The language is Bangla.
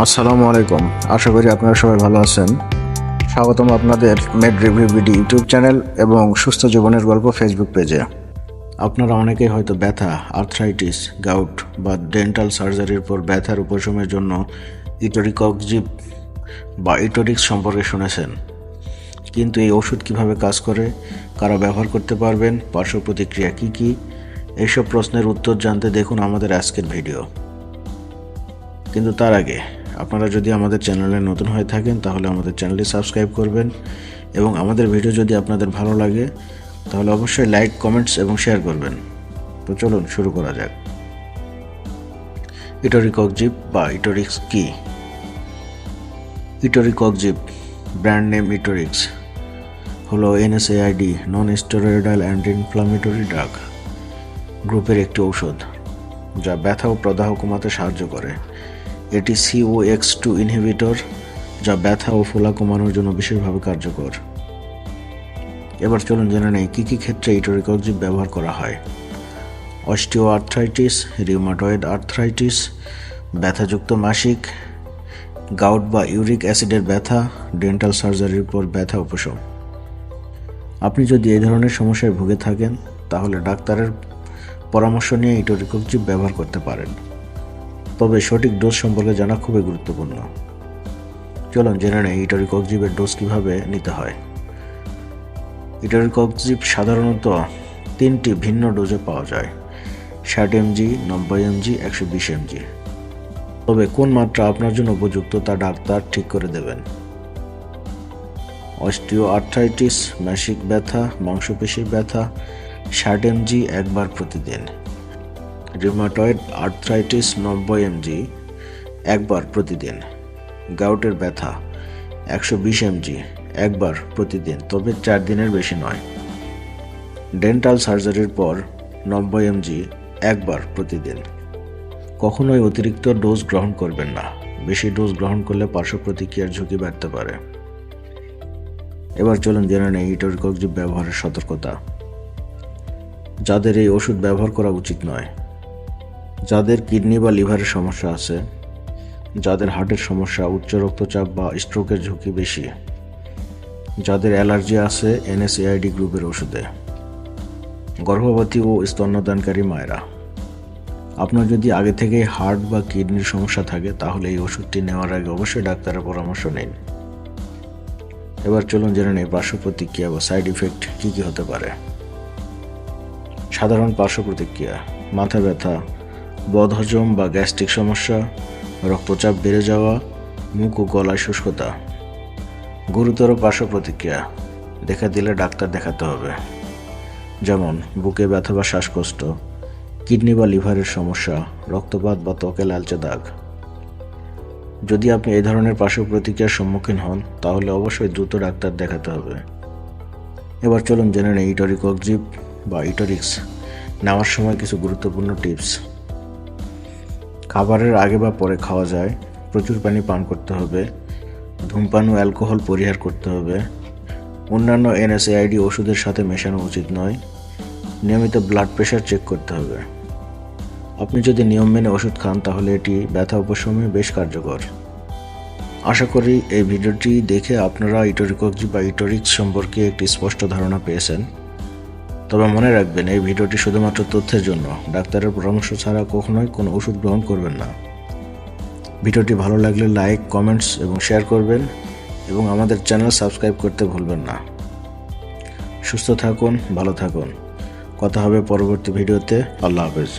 আসসালামু আলাইকুম। আশা করি আপনারা সবাই ভালো আছেন। স্বাগতম আপনাদের med review BD YouTube channel এবং সুস্থ জীবনের গল্প ফেসবুক পেজে। আপনারা অনেকেই হয়তো ব্যথা আর্থ্রাইটিস গাউট বা ডেন্টাল সার্জারির পর ব্যথার উপশমের জন্য ইটোরিকজিপ বা ইটোরিক্স সম্পর্কে শুনেছেন। কিন্তু এই ওষুধ কীভাবে কাজ করে, কারা ব্যবহার করতে পারবেন, পার্শ্ব প্রতিক্রিয়া কী কী এইসব প্রশ্নের উত্তর জানতে দেখুন আমাদের আজকের ভিডিও কিন্তু তার আগে আপনারা যদি আমাদের চ্যানেলে নতুন হয়ে থাকেন, তাহলে আমাদের চ্যানেলটি সাবস্ক্রাইব করবেন এবং আমাদের ভিডিও যদি আপনাদের ভালো লাগে, তাহলে অবশ্যই লাইক, কমেন্টস এবং শেয়ার করবেন। তো চলুন শুরু করা যাক। ইটোরিকজিপ বা ইটোরিক্স কি? ইটোরিকজিপ ব্র্যান্ড নেম ইটোরিক্স, হলো NSAID, non steroidal and inflammatory drug. গ্রুপের একটি ঔষধ, যা ব্যথা ও প্রদাহ কমাতে সাহায্য করে। এটি সিও এক্স টু ইনহিবিটর যা ব্যথা ও ফোলা কমানোর জন্য বিশেষভাবে কার্যকর। এবার চলুন জেনে নেই কী কী ক্ষেত্রে ইটোরিকজিব ব্যবহার করা হয়। অস্টিও আর্থ্রাইটিস রিউমাটয়েড আর্থ্রাইটিস, ব্যথাযুক্ত মাসিক, গাউট বা ইউরিক অ্যাসিডের ব্যথা, ডেন্টাল সার্জারির পর ব্যথা উপশম। আপনি যদি এই ধরনের সমস্যায় ভুগে থাকেন, তাহলে ডাক্তারের পরামর্শ নিয়ে ইটোরিকজিব ব্যবহার করতে পারেন। তবে সঠিক ডোজ সম্পর্কে জানা খুবই গুরুত্বপূর্ণ। চলুন জেনে নেই ইটোরিকজিবের ডোজ কীভাবে নিতে হয়। ইটোরিকজিব সাধারণত তিনটি ভিন্ন ডোজে পাওয়া যায়, ষাট এমজি, নব্বই এমজি, একশো বিশ এমজি। তবে কোন মাত্রা আপনার জন্য উপযুক্ত তা ডাক্তার ঠিক করে দেবেন। অস্টিও আর্থ্রাইটিস মাসিক ব্যথা, মাংসপেশির ব্যথা, ষাট এমজি একবার প্রতিদিন। রিউমাটয়েড আর্থ্রাইটিস নব্বই এমজি একবার প্রতিদিন। গাউটের ব্যথা একশো বিশ এমজি একবার প্রতিদিন, তবে চার দিনের বেশি নয়। ডেন্টাল সার্জারির পর নব্বই এমজি একবার প্রতিদিন। কখনোই অতিরিক্ত ডোজ গ্রহণ করবেন না। বেশি ডোজ গ্রহণ করলে পার্শ্ব প্রতিক্রিয়ার ঝুঁকি বাড়তে পারে। এবার চলুন জেনে নেই ইটোরিকজিব ব্যবহারের সতর্কতা। যাদের এই ওষুধ ব্যবহার করা উচিত নয় যাদের কিডনি বা লিভারের সমস্যা আছে, যাদের হার্টের সমস্যা, উচ্চ রক্তচাপ বা স্ট্রোকের ঝুঁকি বেশি, যাদের অ্যালার্জি আছে, এনএসএআইডি গ্রুপের ওষুধে। গর্ভবতী ও স্তন্যদানকারী মায়েরা, আপনার যদি আগে থেকে হার্ট বা কিডনির সমস্যা থাকে, তাহলে এই ওষুধটি নেওয়ার আগে অবশ্যই ডাক্তারের পরামর্শ নিন। এবার চলুন জেনে নেই পার্শ্ব প্রতিক্রিয়া বা সাইড ইফেক্ট কী কী হতে পারে। সাধারণ পার্শ্ব প্রতিক্রিয়া, মাথা ব্যথা বদহজম বা গ্যাস্ট্রিক সমস্যা, রক্তচাপ বেড়ে যাওয়া, মুখ ও গলায় শুষ্কতা। গুরুতর পার্শ্ব প্রতিক্রিয়া দেখা দিলে ডাক্তার দেখাতে হবে। যেমন, বুকে ব্যথা বা শ্বাসকষ্ট, কিডনি বা লিভারের সমস্যা, রক্তপাত বা ত্বকে লালচে দাগ। যদি আপনি এই ধরনের পার্শ্ব প্রতিক্রিয়ার সম্মুখীন হন, তাহলে অবশ্যই দ্রুত ডাক্তার দেখাতে হবে। এবার চলুন জেনে নেই ইটোরিকজিপ বা ইটোরিক্স। নেওয়ার সময় কিছু গুরুত্বপূর্ণ টিপস। খাবারের আগে বা পরে খাওয়া যায়। প্রচুর পানি পান করতে হবে। ধূমপান ও অ্যালকোহল পরিহার করতে হবে। অন্যান্য এনএসএআইডি ওষুধের সাথে মেশানো উচিত নয়। নিয়মিত ব্লাড প্রেশার চেক করতে হবে। আপনি যদি নিয়ম মেনে ওষুধ খান, তাহলে এটি ব্যথা উপশমে বেশ কার্যকর। আশা করি এই ভিডিওটি দেখে আপনারা ইটোরিকজি বা ইটোরিক্স সম্পর্কে একটি স্পষ্ট ধারণা পেয়েছেন। তবে মনে রাখবেন, এই ভিডিওটি শুধুমাত্র তথ্যের জন্য। ডাক্তারের পরামর্শ ছাড়া কখনোই কোনো ওষুধ গ্রহণ করবেন না। ভিডিওটি ভালো লাগলে লাইক, কমেন্টস এবং শেয়ার করবেন এবং আমাদের চ্যানেল সাবস্ক্রাইব করতে ভুলবেন না। সুস্থ থাকুন, ভালো থাকুন। কথা হবে পরবর্তী ভিডিওতে। আল্লাহ হাফেজ।